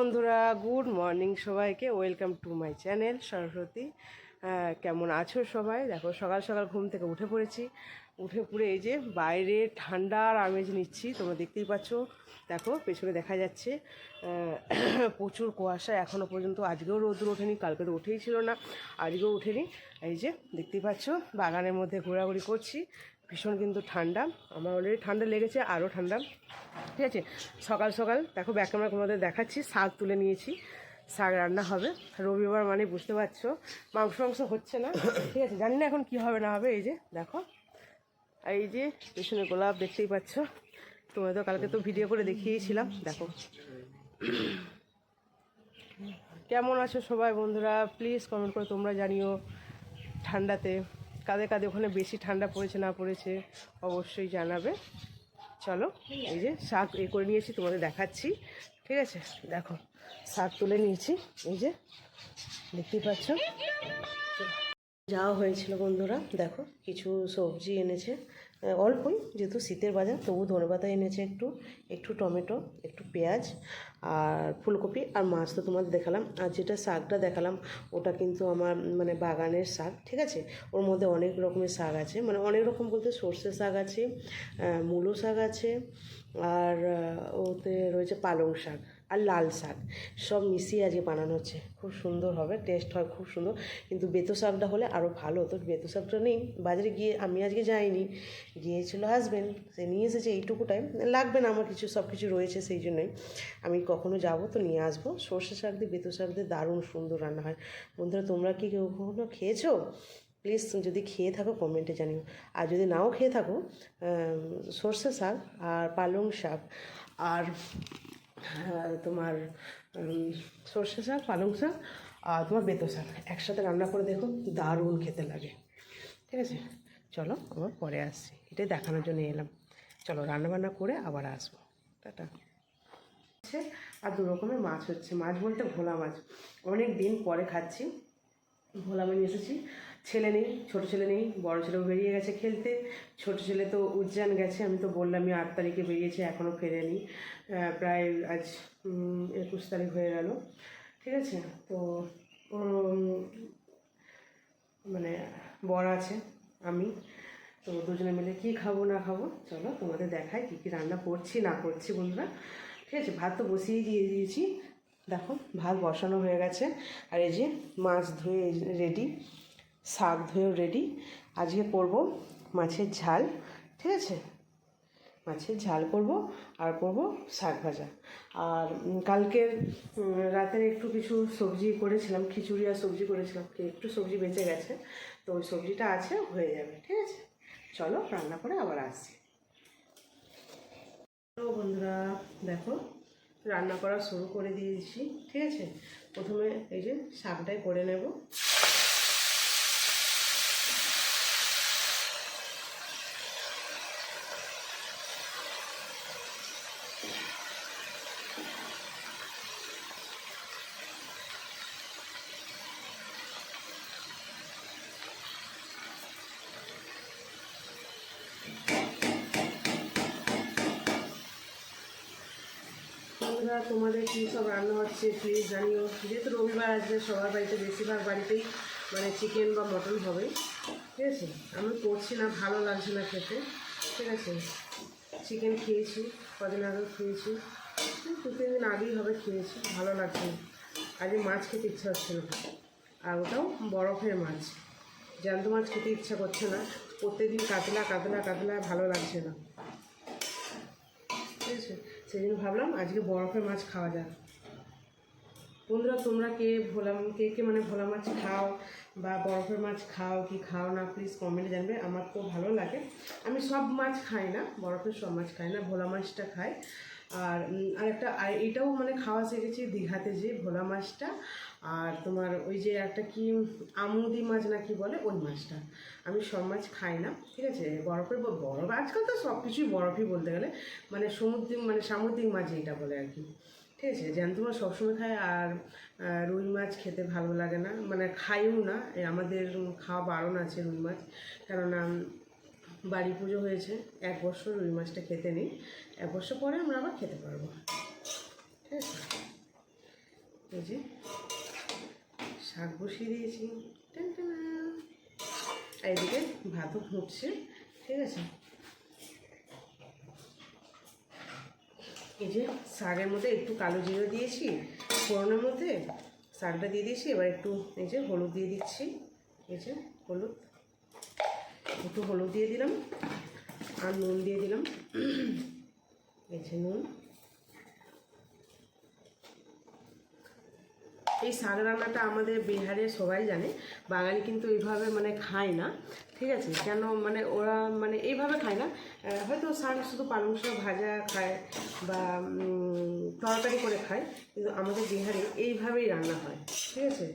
বন্ধুরা, good morning সবাইকে। Welcome to my channel Saraswati. কেমন আছো সবাই? দেখো, সকাল সকাল ঘুম থেকে উঠে পড়েছি। উঠে পড়ে এই যে বাইরে ঠান্ডার আমেজ নিচ্ছি, তোমরা দেখতেই পাচ্ছ। দেখো, পেছনে দেখা যাচ্ছে প্রচুর কুয়াশা। এখনও পর্যন্ত আজকেও রোদ্র ওঠেনি, কালকে তো উঠেই ছিল না, আজকেও উঠেনি। এই যে, দেখতেই পাচ্ছ, বাগানের মধ্যে ঘোরাঘুরি করছি। ভীষণ কিন্তু ঠান্ডা। আমার অলরেডি ঠান্ডা লেগেছে, আরও ঠান্ডা। ঠিক আছে? সকাল সকাল, দেখো ব্যাক ক্যামেরা তোমাদের দেখাচ্ছি, শাক তুলে নিয়েছি। শাক রান্না হবে। রবিবার মানে বুঝতে পারছ, মাংস মাংস হচ্ছে না। ঠিক আছে? জানি না এখন কি হবে, না হবে, এই যে দেখো। আর এই যে পেছনে গোলাপ দেখতেই পাচ্ছ। তোমরা তো কালকে তো ভিডিও করে দেখিয়েছিলাম, দেখো। কেমন আছো সবাই বন্ধুরা? প্লিজ কমেন্ট করে তোমরা জানিও ঠান্ডাতে। কাদের কাদের ওখানে বেশি ঠান্ডা পড়েছে না পড়েছে অবশ্যই জানাবে। চলো, এই যে শাক এ করে নিয়েছি, তোমাদের দেখাচ্ছি। ঠিক আছে? দেখো, শাক তুলে নিয়েছি। এই যে, দেখতেই পাচ্ছ? যাওয়া হয়েছিল বন্ধুরা, দেখো, কিছু সবজি এনেছে। অল্পই, যেহেতু শীতের বাজার তবু ধনেপাতা এনেছে একটু একটু টমেটো, একটু পেঁয়াজ আর ফুলকপি আর মাছ তো তোমাদের দেখালাম। আর যেটা শাকটা দেখালাম, ওটা কিন্তু আমার মানে বাগানের শাক, ঠিক আছে? ওর মধ্যে অনেক রকমের শাক আছে মানে অনেক রকম বলতে সর্ষে শাক আছে মূলো শাক আছে, আর ওতে রয়েছে পালং শাক। আর লাল শাক, সব মিশিয়ে আজকে বানানো হচ্ছে। খুব সুন্দর হবে টেস্ট হয় খুব সুন্দর। কিন্তু বেতো শাকটা হলে আরও ভালো হতো। বেতো শাকটা নেই, বাজারে গিয়ে আমি আজকে যাইনি। গিয়েছিল হাজব্যান্ড সে নিয়ে এসেছে এইটুকুটাই লাগবে না আমার কিছু, সব কিছু রয়েছে সেই জন্যই। আমি কখনো যাব তো নিয়ে আসব। সর্ষে শাক দিয়ে, বেতো শাক দিয়ে দারুণ সুন্দর রান্না হয়। বন্ধুরা, তোমরা কি কেউ কখনো খেয়েছো? প্লিজ যদি খেয়ে থাকো কমেন্টে জানিও। আর যদি নাও খেয়ে থাকো সর্ষে শাক আর পালং শাক আর তোমার সর্ষে শাক, পালং শাক, আর তোমার বেতো শাক। একসাথে রান্না করে দেখো, দারুণ খেতে লাগে। ঠিক আছে? চলো, আবার পরে আসছি। এটাই দেখানোর জন্য এলাম। চলো রান্না বান্না করে আবার আসব। টাটা। হচ্ছে আর দু রকমের মাছ হচ্ছে। মাছ বলতে ভোলা মাছ। অনেক দিন পরে খাচ্ছি। ভোলা মাছ এসেছি। ছেলে নেই, ছোট ছেলে নেই, বড় ছেলেও বেরিয়ে গেছে খেলতে। ছোট ছেলে তো উজ্জান গেছে, আমি তো বললামই আট তারিখে বেরিয়েছে এখনও ফেরেনি। প্রায় আজ একুশ তারিখ হয়ে গেল। ঠিক আছে? তো মানে বর আছে, আমি। তো দুজনে মিলে কি খাব, না খাব, চলো তোমাদের দেখাই কী কী রান্না করছি, না করছি, বন্ধুরা। ঠিক আছে? ভাত তো বসিয়েই দিয়ে দিয়েছি। দেখো, ভাত বসানো হয়ে গেছে। আর এই যে মাছ ধুয়ে রেডি। শাক ধুয়েও রেডি আজকে করব মাছের ঝাল, ঠিক আছে? মাছের ঝাল করব আর করব শাক ভাজা। আর কালকের রাতের একটু কিছু সবজি করেছিলাম, খিচুড়ি আর সবজি করেছিলাম একটু সবজি বেঁচে গেছে, তো ওই সবজিটা আছে, হয়ে যাবে, ঠিক আছে? চলো, রান্না করে আবার আসছি। বন্ধুরা, দেখো, রান্না করা শুরু করে দিয়েছি, ঠিক আছে? প্রথমে এই যে শাকটাই করে নেব। বন্ধুরা, তোমাদের কী সব রান্না হচ্ছে প্লিজ জানিও? যেহেতু রবিবার আসবে, সবার বাড়িতে বেশিরভাগ বাড়িতেই মানে চিকেন বা মটন হবে। ঠিক আছে? আমি করছি না, ভালো লাগছে না খেতে। ঠিক আছে? চিকেন খেয়েছি, কদিন আগে খেয়েছি। দু, তিন দিন আগেই হবে খেয়েছি, ভালো লাগছে আজকে মাছ খেতে ইচ্ছা হচ্ছে না। আর ওটাও বরফের মাছ। জ্যান্ত মাছ খেতে ইচ্ছা করছে না। প্রত্যেকদিন কাতলা কাতলা কাতলা, ভালো লাগছে না। ঠিক আছে? সেই জন্য ভাবলাম আজকে বরফের মাছ খাওয়া যাক। বন্ধুরা, তোমরা কে ভোলা, কে কে মানে ভোলা মাছ খাও বা বরফের মাছ খাও কি খাও না প্লিজ কমেন্টে জানবে। আমার তো ভালো লাগে। আমি সব মাছ খাই না, বরফের সব মাছ খাই না, ভোলা মাছটা খাই। আর উম, আর একটা এটাও মানে খাওয়া শিখেছি দীঘাতে যে ভোলা মাছটা আর তোমার ওই যে একটা কি আমুদি মাছ না কি বলে? ওই মাছটা। আমি সব মাছ খাই না ঠিক আছে? বরফের বরফ আজকাল তো সব কিছুই বরফই বলতে গেলে। মানে সমুদ্রিক মানে সামুদ্রিক মাছ যেটা বলে আর কি। ঠিক আছে? জ্যান্ত মাছ সবসময় খাই আর রুই মাছ খেতে ভালো লাগে না। মানে খাইও না। আমাদের খাওয়া বারণ আছে রুই মাছ। কেননা বাড়ি পুজো হয়েছে, এক বছর, রুই মাছটা খেতে নেই। এক বছর পরে আমরা আবার খেতে পারব। ঠিক আছে? এই যে, শাক বসিয়ে দিয়েছি। এদিকে ভাতও ফুটছে, ঠিক আছে? এই যে শাকের মধ্যে একটু কালো জিরে দিয়েছি, ফোড়নের মধ্যে শাকটা দিয়ে দিয়েছি, এবার একটু এই যে হলুদ দিয়ে দিচ্ছি। এই যে হলুদ। একটু হলুদ দিয়ে দিলাম আর নুন দিয়ে দিলাম। এই যে নুন। এই শাক রান্নাটা আমাদের বিহারে সবাই জানে, বাঙালি কিন্তু এইভাবে মানে খায় না, ঠিক আছে? কেন মানে ওরা মানে এইভাবে খায় না হয়তো শাক শুধু পালং শাক ভাজা খায় বা তরকারি করে খায়, কিন্তু আমাদের বিহারে এইভাবেই রান্না হয়, ঠিক আছে?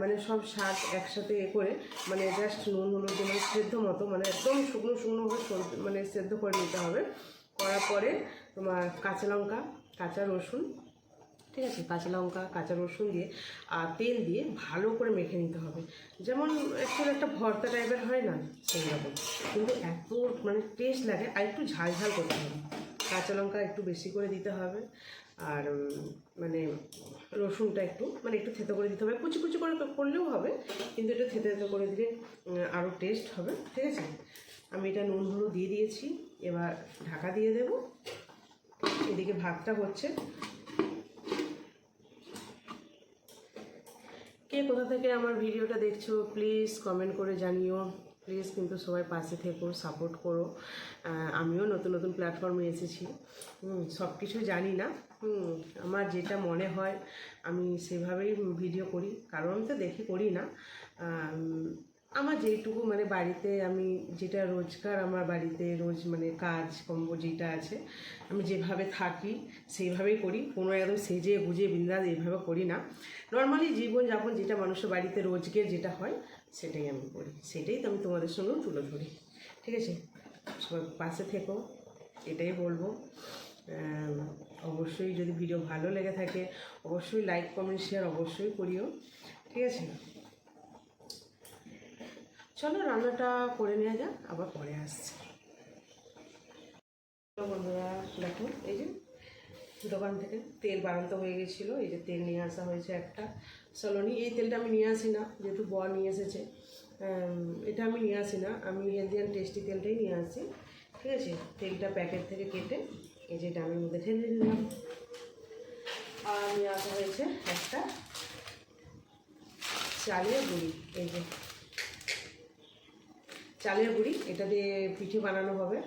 মানে সব শাক একসাথে এ করে মানে জাস্ট নুন হলুদ মানে সেদ্ধ মতো মানে একদম শুকনো শুকনো হয়ে মানে সেদ্ধ করে নিতে হবে। করার পরে তোমার কাঁচা লঙ্কা, কাঁচা রসুন, ঠিক আছে? কাঁচা লঙ্কা, কাঁচা রসুন দিয়ে, আর তেল দিয়ে ভালো করে মেখে নিতে হবে। যেমন একটু একটা ভর্তা টাইপের হয় না সেই রকম কিন্তু এত মানে টেস্ট লাগে, আর একটু ঝাল ঝাল করতে হবে। কাঁচা লঙ্কা একটু বেশি করে দিতে হবে। আর মানে রসুনটা একটু মানে একটু থেতো করে দিতে হবে। কুচি কুচি করে করলেও হবে, কিন্তু একটু থেতো থেতো করে দিলে আরও টেস্ট হবে, ঠিক আছে? আমি এটা নুন হলুদ দিয়ে দিয়েছি, এবার ঢাকা দিয়ে দেবো। এদিকে ভাতটা হচ্ছে। কে কোথা থেকে আমার ভিডিওটা দেখছ প্লিজ কমেন্ট করে জানিও। প্লিজ কিন্তু সবাই পাশে থেকো সাপোর্ট করো। আমিও নতুন নতুন প্ল্যাটফর্মে এসেছি। সব কিছু জানি না। আমার যেটা মনে হয়, আমি সেভাবেই ভিডিও করি। কারণ তো দেখি করি না। আমার যেইটুকু মানে বাড়িতে আমি যেটা রোজগার আমার বাড়িতে রোজ মানে কাজ কর্ম যেটা আছে, আমি যেভাবে থাকি সেইভাবেই করি। কোনো একদম সেজে বুঝে বিন্দাস এইভাবে করি না। নর্মালি জীবনযাপন যেটা মানুষের বাড়িতে রোজগের যেটা হয়, সেটাই আমি করি। সেটাই তো আমি তোমাদের সঙ্গেও তুলে ধরি। ঠিক আছে? সবাই পাশে থেকো, এটাই বলব। অবশ্যই যদি ভিডিও ভালো লেগে থাকে, অবশ্যই লাইক কমেন্ট শেয়ার অবশ্যই করিও। ঠিক আছে? চলো রান্নাটা করে নেওয়া যাক, আবার পরে আসছি। বন্ধুরা, দেখো, এই যে দোকান থেকে তেল বাড়ান্ত হয়ে গেছিল, এই যে তেল নিয়ে আসা হয়েছে একটা। সলোনি এই তেলটা আমি নিয়ে আসি না, যেহেতু বর নিয়ে এসেছে এটা আমি নিয়ে আসি না, আমি হেলদি অ্যান্ড টেস্টি তেলটাই নিয়ে আসি, ঠিক আছে? তেলটা প্যাকেট থেকে কেটে এই যে ডামের মধ্যে ঢেলে দিলাম। আর নিয়ে আসা হয়েছে একটা চালের গুঁড়ি, এই যে চালের গুঁড়ি, এটা দিয়ে পিঠে বানানো হবে।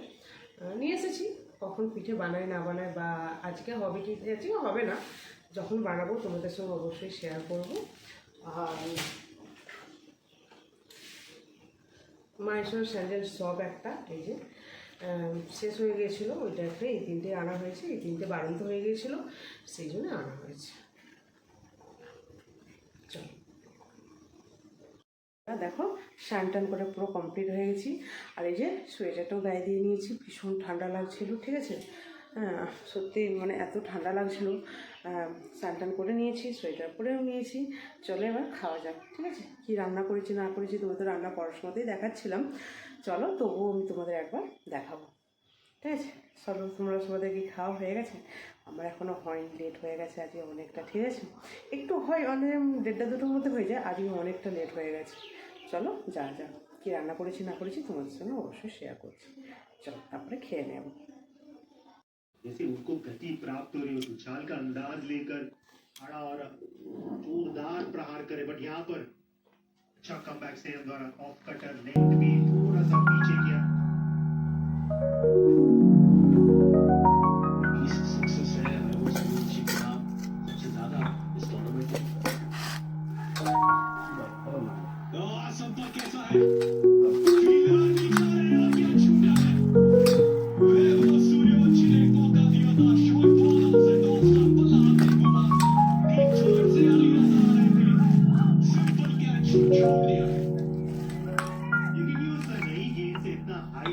নিয়ে এসেছি। কখন পিঠে বানায়, না বানায়, বা আজকে হবে কি, আজকে হবে না। যখন বানাবো, তোমাদের সঙ্গে অবশ্যই শেয়ার করব। আর মাইসোর স্যান্ডেল সব একটা, এই যে শেষ হয়ে গিয়েছিল। ওইটা একটা এই তিনটে আনা হয়েছে, এই তিনটে বাড়ন্ত হয়ে গিয়েছিল, সেই জন্য আনা হয়েছে চলো আর দেখো, স্নান টান করে পুরো কমপ্লিট হয়ে গেছি। আর এই যে সোয়েটারটাও গায়ে দিয়ে নিয়েছি, ভীষণ ঠান্ডা লাগছিল, ঠিক আছে? হ্যাঁ সত্যি মানে এত ঠান্ডা লাগছিল। স্নান টান করে নিয়েছি সোয়েটার পরেও নিয়েছি। চলো এবার খাওয়া যাক, ঠিক আছে? কী রান্না করেছি, না করেছি, তোমাদের তো রান্না পড়াশোনাতেই দেখাচ্ছিলাম। চলো, তবুও আমি তোমাদের একবার দেখাবো, ঠিক আছে? চলো, তোমরা তোমাদের কি খাওয়া হয়ে গেছে? আমার এখনও হয়নি লেট হয়ে গেছে আজকে অনেকটা, ঠিক আছে? একটু হয় অনেক দেড়টা দুটোর মধ্যে হয়ে যায় আজকে অনেকটা লেট হয়ে গেছে। চলো যা যা কী রান্না করেছি না করেছি তোমাদের সঙ্গে অবশ্যই শেয়ার করছি চলো তারপরে খেয়ে নেব जैसे उनको गति प्राप्त हो रही हो उछाल का अंदाज लेकर खड़ा और जोरदार प्रहार करे बट यहाँ पर अच्छा कम बैक से द्वारा ऑफ कटर लेंथ भी थोड़ा सा पीछे किया इस सक्सेस है वो सुनील जी का सबसे ज्यादा इस tournament You can use the name, it's not high,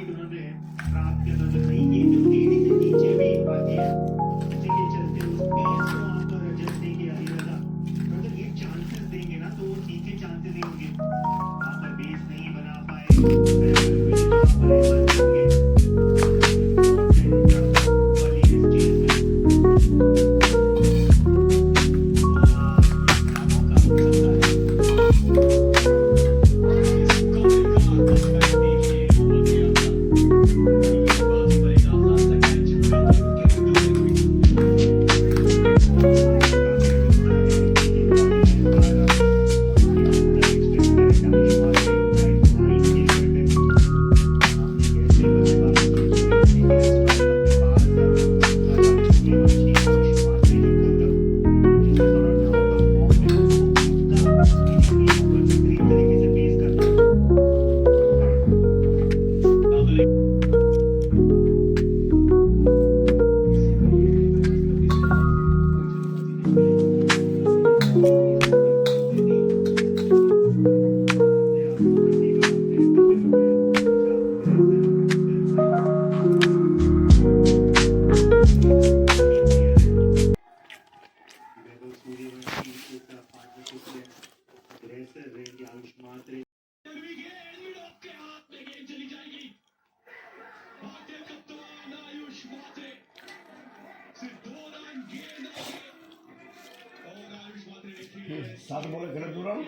সাত বলে খেলে দু রান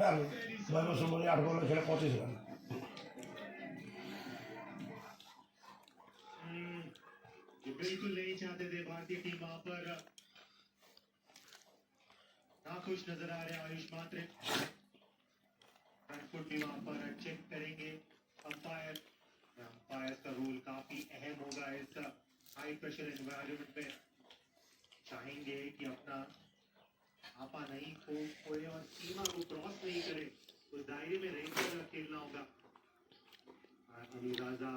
আর বয়স সময় আট বলে খেলে পঁচিশ রান जो बिल्कुल नहीं चाहते थे भारतीय टीम वहां पर नाखुश नजर आ रहे हैं आयुष मात्रे फ्रंट भी वहां पर चेक करेंगे अंपायर अंपायर का रोल काफी अहम होगा इस हाई प्रेशर एनवायरनमेंट में चाहेंगे कि अपना हापा नहीं खो खोए और सीमा को क्रॉस नहीं करे तो दायरे में रहकर खेलना होगा अली राजा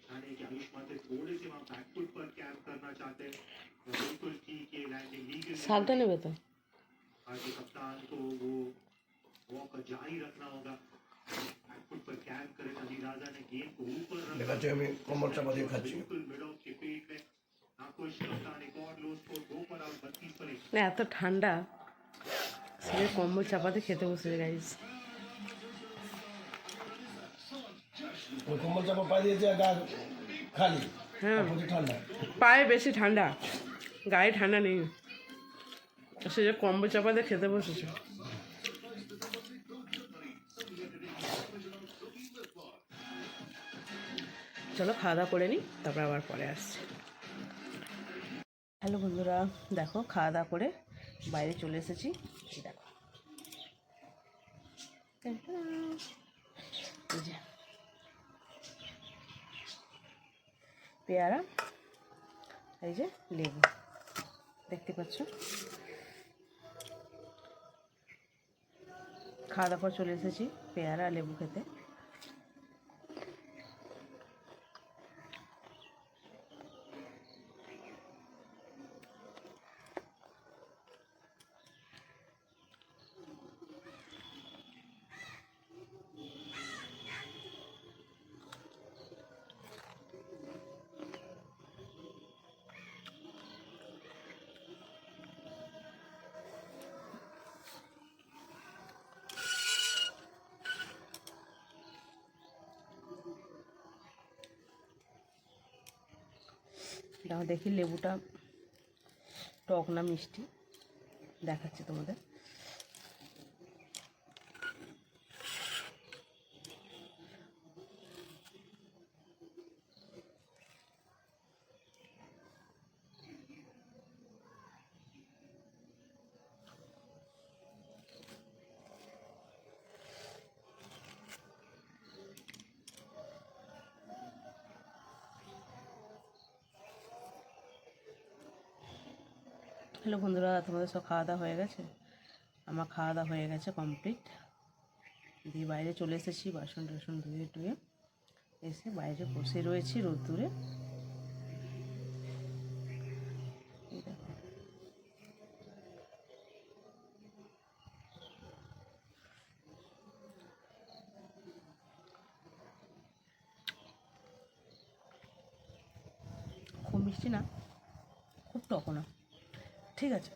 ठाने के आयुष माते थोड़े से वहाँ बैकफुट पर कैम्प करना चाहते हैं तो बिल्कुल ठीक है लैंडिंग लीगल सावधान बता आगे कप्तान को वो वॉक जारी रखना होगा बैकफुट पर कैम्प करे अभी राजा ने गेंद को ऊपर रखा बिल्कुल मिड না এত ঠান্ডা। সে কম্বল চাপাতে খেতে বসে গাইস কম্বল চাপা পাই দিয়েছে গা খালি। হ্যাঁ। ঠান্ডা। পায়ে বেশি ঠান্ডা। গায়ে ঠান্ডা নেই। সে যে কম্বল চাপাতে খেতে বসেছে। চলো খাওয়া দাওয়া করে নিই তারপর আবার পরে আসছি। হ্যালো বন্ধুরা, দেখো খাওয়া দাওয়া করে বাইরে চলে এসেছি। দেখো। পেয়ারা, এই যে লেবু। দেখতে পাচ্ছ? খাওয়া দাওয়া করে চলে এসেছি পেয়ারা লেবু খেতে। দাও দেখি লেবুটা টক না মিষ্টি? দেখাচ্ছি তোমাদের। হ্যালো বন্ধুরা, তোমাদের সব খাওয়া দাওয়া হয়ে গেছে? আমার খাওয়া দাওয়া হয়ে গেছে কমপ্লিট দিয়ে বাইরে চলে এসেছি, বাসন টাসন ধুয়ে টুয়ে এসে বাইরে বসে রয়েছি রোদ্দুরে। খুব মিষ্টি না? খুব টকও না। ঠিক আছে?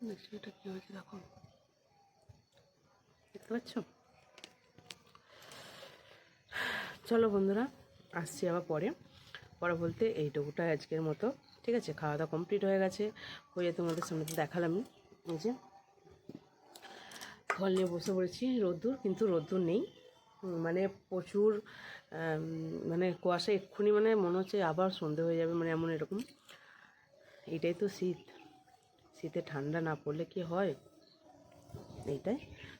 এটা কি হয়েছে? দেখো। দেখতে পাচ্ছ? চলো বন্ধুরা, আসছি আবার পরে। পরে বলতে এইটুকুটা আজকের মতো। ঠিক আছে? খাওয়া দাওয়া কমপ্লিট হয়ে গেছে। হয়ে তোমাদের সামনে তো দেখালামই এই যে ফল নিয়ে বসে পড়েছি। রোদ্দুর, কিন্তু রোদ্দুর নেই। মানে প্রচুর মানে কুয়াশা এক্ষুনি মানে মনে হচ্ছে আবার সন্ধে হয়ে যাবে মানে এমন এরকম। এটাই তো শীত। শীতে ঠান্ডা না পড়লে কি হয়? এইটাই।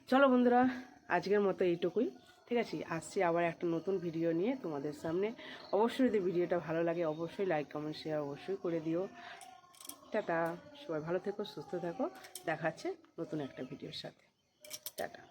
চলো বন্ধুরা, আজকের মতো এইটুকুই। ঠিক আছে, আসছি আবার একটা নতুন ভিডিও নিয়ে তোমাদের সামনে। অবশ্যই যদি ভিডিওটা ভালো লাগে, অবশ্যই লাইক কমেন্ট শেয়ার অবশ্যই করে দিও। টাটা। সবাই ভালো থেকো, সুস্থ থাকো। দেখাচ্ছে নতুন একটা ভিডিওর সাথে। টাটা।